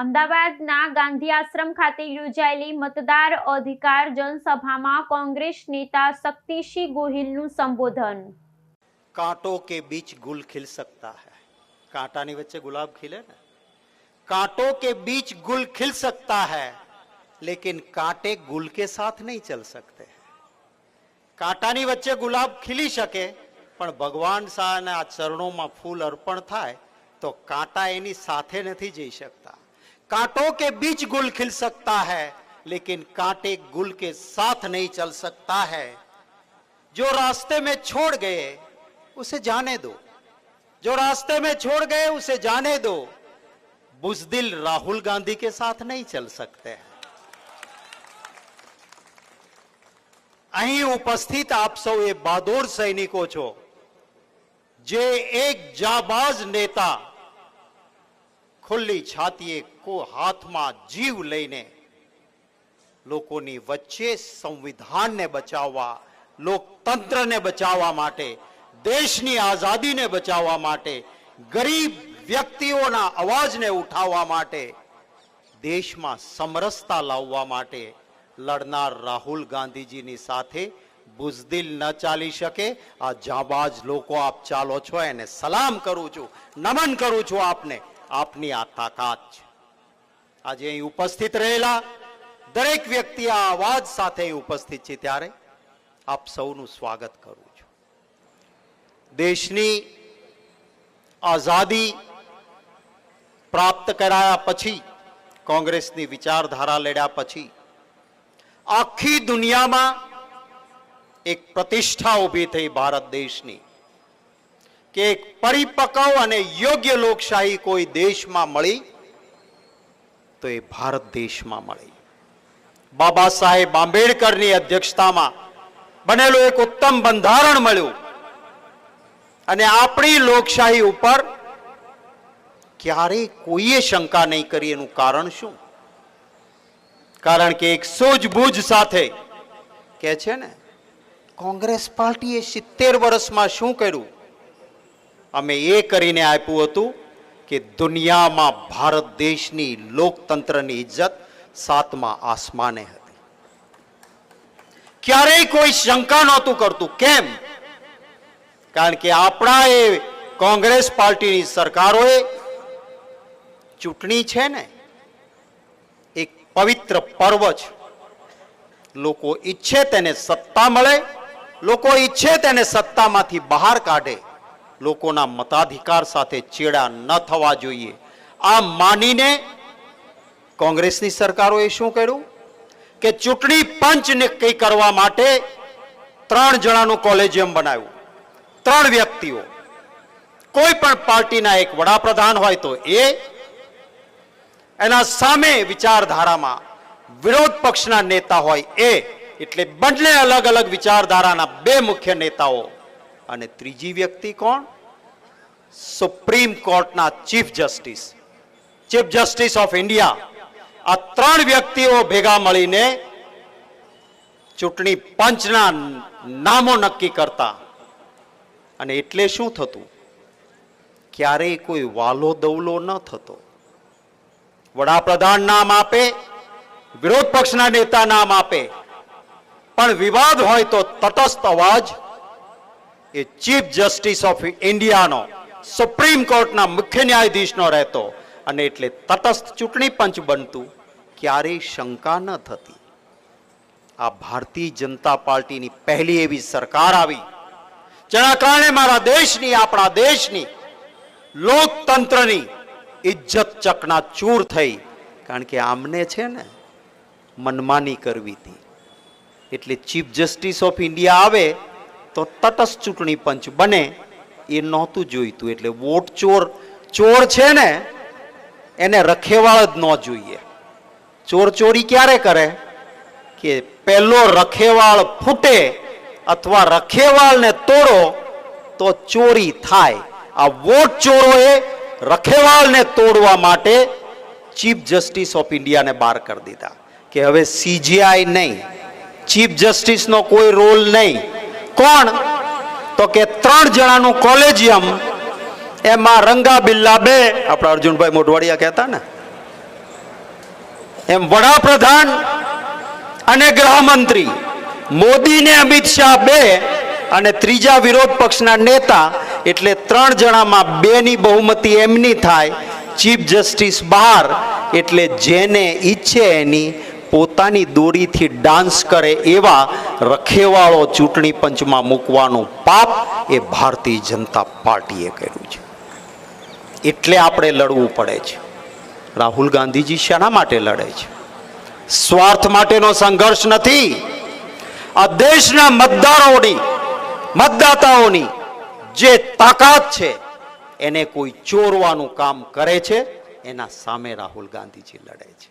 અમદાવાદના ગાંધી આશ્રમ ખાતે યોજાયેલી મતદાર અધિકાર જનસભામાં કોંગ્રેસ નેતા શક્તિસિંહ ગોહિલનું સંબોધન. કાંટો કે બીચ ગુલ ખીલ સકતા હૈ. કાંટાની વચ્ચે ગુલાબ ખીલે ને? કાંટો કે બીચ ગુલ ખીલ સકતા હૈ, લેકિન કાંટે ગુલ કે સાથ નહીં ચલ સકતે કાંટાની વચ્ચે ગુલાબ ખીલી શકે, પણ ભગવાન શાહના ચરણોમાં ફૂલ અર્પણ થાય, તો કાંટા એની સાથે નથી જઈ શકતા. कांटों के बीच गुल खिल सकता है लेकिन कांटे गुल के साथ नहीं चल सकता है जो रास्ते में छोड़ गए उसे जाने दो जो रास्ते में छोड़ गए उसे जाने दो बुजदिल राहुल गांधी के साथ नहीं चल सकते हैं અહીં ઉપસ્થિત આપ સૌ એ બહાદુર સૈનિકો છો જે એક જાબાજ નેતા ખુલ્લી છાતીએ કો હાથમાં જીવ લઈને લોકોની વચ્ચે સંવિધાનને બચાવવા, લોકતંત્રને બચાવવા માટે, દેશની આઝાદીને બચાવવા માટે, ગરીબ વ્યક્તિઓના અવાજને ઉઠાવવા માટે, દેશમાં સમરસતા લાવવા માટે લડનાર રાહુલ ગાંધીજીની સાથે બુઝદિલ ન ચાલી શકે. આ જાબાજ લોકો, આપ ચાલો છો, એને સલામ કરું છું, નમન કરું છું આપને. આપની આ તાકાત છે. આજે અહીં ઉપસ્થિત રહેલા દરેક વ્યક્તિ આ અવાજ સાથે ઉપસ્થિત છે ત્યારે આપ સૌનું સ્વાગત કરું છું. દેશની આઝાદી પ્રાપ્ત કરાયા પછી, કોંગ્રેસની વિચારધારા લડ્યા પછી, આખી દુનિયામાં એક પ્રતિષ્ઠા ઊભી થઈ ભારત દેશની. કે એક પરિપક્વ અને યોગ્ય લોકશાહી કોઈ દેશમાં મળી, તો એ ભારત દેશમાં મળી. બાબા સાહેબ આંબેડકરની અધ્યક્ષતામાં બનેલું એક ઉત્તમ બંધારણ મળ્યું. અને આપણી લોકશાહી ઉપર ક્યારેય કોઈએ શંકા નહીં કરી, એનું કારણ શું? કારણ કે એક સૂઝબૂઝ સાથે કે છે ને, કોંગ્રેસ પાર્ટીએ સિત્તેર વર્ષમાં શું કર્યું? અમે એ કરીને આપ્યું હતું કે દુનિયામાં ભારત દેશની લોકતંત્રની ઇજ્જત સાતમા આસમાને હતી. ક્યારેય કોઈ શંકા નહોતું કરતું. કેમ? કારણ કે આપણા એ કોંગ્રેસ પાર્ટીની સરકારોએ ચૂંટણી છે ને, એક પવિત્ર પર્વ છે. લોકો ઈચ્છે તેને સત્તા મળે, લોકો ઈચ્છે તેને સત્તામાંથી બહાર કાઢે. લોકોના મતાધિકાર સાથે ચેડા ન થવા જોઈએ. આ માનીને કોંગ્રેસની સરકારોએ શું કર્યું? કે ચૂંટણી પંચ નક્કી કરવા માટે ત્રણ જણાનું કોલેજિયમ બનાવ્યું. ત્રણ વ્યક્તિઓ. કોઈ પણ પાર્ટીના એક વડાપ્રધાન હોય તો એ એના સામે વિચારધારામાં વિરોધ પક્ષના નેતા હોય એ. એટલે બંને અલગ અલગ વિચારધારાના બે મુખ્ય નેતાઓ અને ત્રીજી વ્યક્તિ કોણ? સુપ્રીમ કોર્ટના chief justice chief justice of India આ ત્રણ વ્યક્તિઓ ભેગા મળીને ચૂંટણી પંચના નામો નક્કી કરતા. અને એટલે શું થતું? ક્યારેય કોઈ વાલો દવલો ન થતો. વડાપ્રધાન નામ આપે, વિરોધ પક્ષના નેતા નામ આપે. પણ વિવાદ હોય તો તટસ્થ અવાજ એ ચીફ જસ્ટિસ ઓફ ઇન્ડિયાનો સુપ્રીમ કોર્ટના મુખ્ય ન્યાયાધીશનો રહેતો અને એટલે તટસ્થ ચૂંટણી પંચ બનતું ક્યારેય શંકા ન થતી. આ ભારતીય જનતા પાર્ટીની પહેલી એવી સરકાર આવી, જેના કારણે મારા દેશની, આપણા દેશની લોકતંત્રની ઇજ્જત ચકના ચૂર થઈ. કારણ કે આમને છે ને, મનમાની કરવી હતી. એટલે ચીફ જસ્ટિસ ઓફ ઇન્ડિયા આવે તો તટસ્થ ચૂંટણી પંચ બને, એ નહોતું જોઈતું. એટલે વોટ ચોર ચોર છે ને, એને રખેવાળ જ ન જોઈએ. ચોર ચોરી ક્યારે કરે? કે પહેલો રખેવાળ ફૂટે અથવા રખેવાળને તોડો તો ચોરી થાય. આ વોટ ચોરોએ રખેવાળને તોડવા માટે ચીફ જસ્ટિસ ઓફ ઇન્ડિયાને બહાર કરી દીધા. કે હવે સીજીઆઈ નહીં. ચીફ જસ્ટિસનો કોઈ રોલ નહીં. કોણ? તો કે ત્રણ જણાનું કોલેજિયમ, એમાં રંગા બિલ્લા બે. આપણા અર્જુનભાઈ મોઢવાડિયા કહેતા ને? એમ વડાપ્રધાન અને ગૃહમંત્રી. મોદી ને અમિત શાહ બે અને ત્રીજા વિરોધ પક્ષના નેતા. એટલે ત્રણ જણામાં બેની બહુમતી એમની થાય, ચીફ જસ્ટિસ બહાર. એટલે જેને ઈચ્છે એની પોતાની દોરીથી ડાન્સ કરે એવા રખેવાળો ચૂંટણી પંચમાં મૂકવાનું પાપ એ ભારતીય જનતા પાર્ટીએ કર્યું છે. એટલે આપણે લડવું પડે છે. રાહુલ ગાંધીજી શેના માટે લડે છે. સ્વાર્થ માટેનો સંઘર્ષ નથી. આ દેશના મતદારોની, મતદાતાઓની જે તાકાત છે, એને કોઈ ચોરવાનું કામ કરે છે, એના સામે રાહુલ ગાંધીજી લડે છે.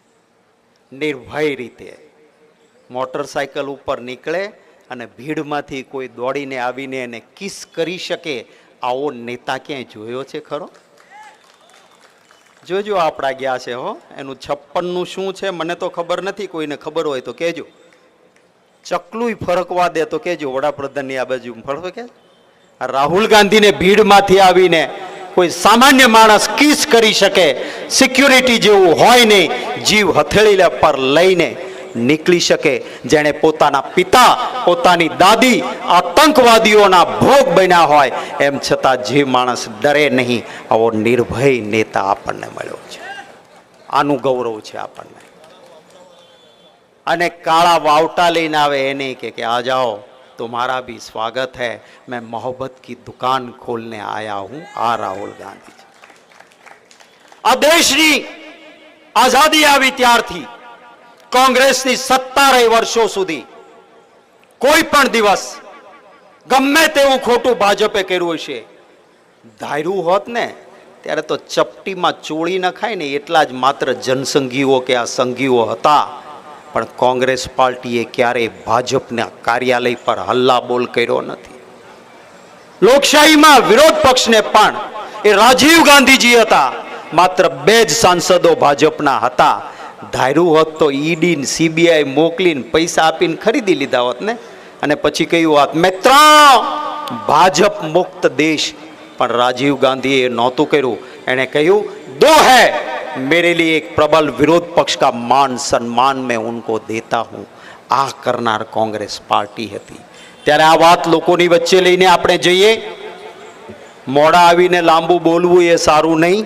નિર્ભય રીતે મોટરસાયકલ ઉપર નીકળે અને ભીડમાંથી કોઈ દોડીને આવીને એને કિસ કરી શકે, આવો નેતા ક્યાંય જોયો છે ખરો? જોજો આપણા ગયા છે હો, એનું છપ્પનનું શું છે મને તો ખબર નથી, કોઈને ખબર હોય તો કહેજો. ચકલું ફરકવા દે તો કહેજો, વડાપ્રધાનની આ બાજુ ફરવે કે રાહુલ ગાંધીને ભીડમાંથી આવીને કોઈ સામાન્ય માણસ કિસ કરી શકે, સિક્યુરિટી જેવું હોય નહીં, જીવ હથેળી પર લઈને નીકળી શકે જેણે પોતાના પિતા પોતાની દાદી આતંકવાદીઓના ભોગ બન્યા હોય એમ છતાં જે માણસ ડરે નહીં આવો નિર્ભય નેતા આપણને મળ્યો છે આનું ગૌરવ છે આપણને અને કાળા વાવટા લઈને આવે એને કે કે આ જાઓ तुम्हारा भी स्वागत है मैं मोहब्बत की दुकान खोलने आया हूं આ રાહુલ ગાંધી છે આ દેશની આઝાદી આવી ત્યારથી કોંગ્રેસની સત્તા રહી વર્ષો સુધી. કોઈ પણ દિવસ, ગમે તેવું ખોટું ભાજપે કર્યું હશે ધાર્યું હોત ને, ત્યારે તો ચપટીમાં ચોળી નખાય ને એટલા જ માત્ર જનસંઘીઓ કે આ સંઘીઓ હતા. પણ કોંગ્રેસ પાર્ટીએ ક્યારેય ભાજપના કાર્યાલય પર હલ્લા બોલ કર્યો નથી. લોકશાહીમાં વિરોધ પક્ષને પણ એ રાજીવ ગાંધીજી હતા. માત્ર બે જ સાંસદો ભાજપના હતા. ધાર્યું હોત તો ઈડીન, સીબીઆઈ મોકલીને પૈસા આપીને ખરીદી લીધા હોત ને? અને પછી કહ્યું હોત, મિત્ર, ભાજપ મુક્ત દેશ. પણ રાજીવ ગાંધીએ નહોતું કર્યું. એણે કહ્યું દો હે મેરે લીએ એક પ્રબલ વિરોધ પક્ષ કા માન સન્માન મેં ઉનકો દેતા હું. આ કરનાર કોંગ્રેસ પાર્ટી હતી. ત્યારે આ વાત લોકોની વચ્ચે લઈને આપણે જઈએ. મોડા આવીને લાંબુ બોલવું એ સારું નહીં.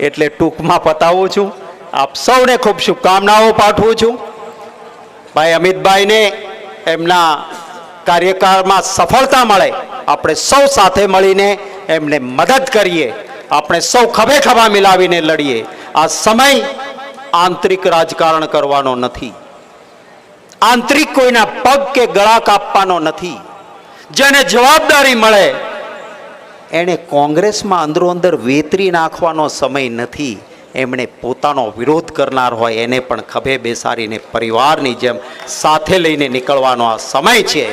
એટલે ટૂંકમાં પતાવું છું. આપ સૌને ખૂબ શુભકામનાઓ પાઠવું છું. ભાઈ અમિતભાઈને એમના કાર્યકાળમાં સફળતા મળે, આપણે સૌ સાથે મળીને એમને મદદ કરીએ, આપણે સૌ ખભે ખભા મિલાવીને લડીએ. આ સમય આંતરિક રાજકારણ કરવાનો નથી. આંતરિક કોઈના પગ કે ગળા કાપવાનો નથી. જેને જવાબદારી મળે, એણે કોંગ્રેસમાં અંદરો અંદર વેતરી નાખવાનો સમય નથી. એમણે પોતાનો વિરોધ કરનાર હોય એને પણ ખભે બેસાડીને પરિવારની જેમ સાથે લઈને નીકળવાનો આ સમય છે.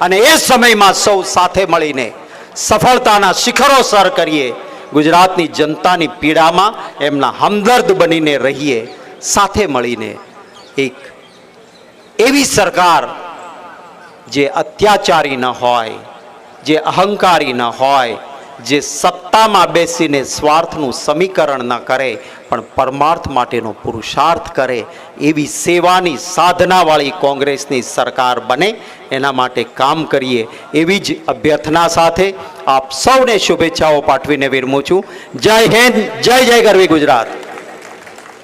અને એ સમયમાં સૌ સાથે મળીને સફળતાના શિખરો સર કરીએ. ગુજરાતની જનતાની પીડામાં એમના હમદર્દ બનીને રહીએ, સાથે મળીને. એક એવી સરકાર જે અત્યાચારી ન હોય, જે અહંકારી ન હોય જે સત્તામાં બેસીને સ્વાર્થનું સમીકરણ ન કરે, પણ પરમાર્થ માટેનો પુરુષાર્થ કરે, એવી સેવાની સાધનાવાળી કોંગ્રેસની સરકાર બને, એના માટે કામ કરીએ, એવી જ અભ્યર્થના સાથે આપ સૌને શુભેચ્છાઓ પાઠવીને વિરમું છું. જય હિન્દ, જય જય ગરવી ગુજરાત.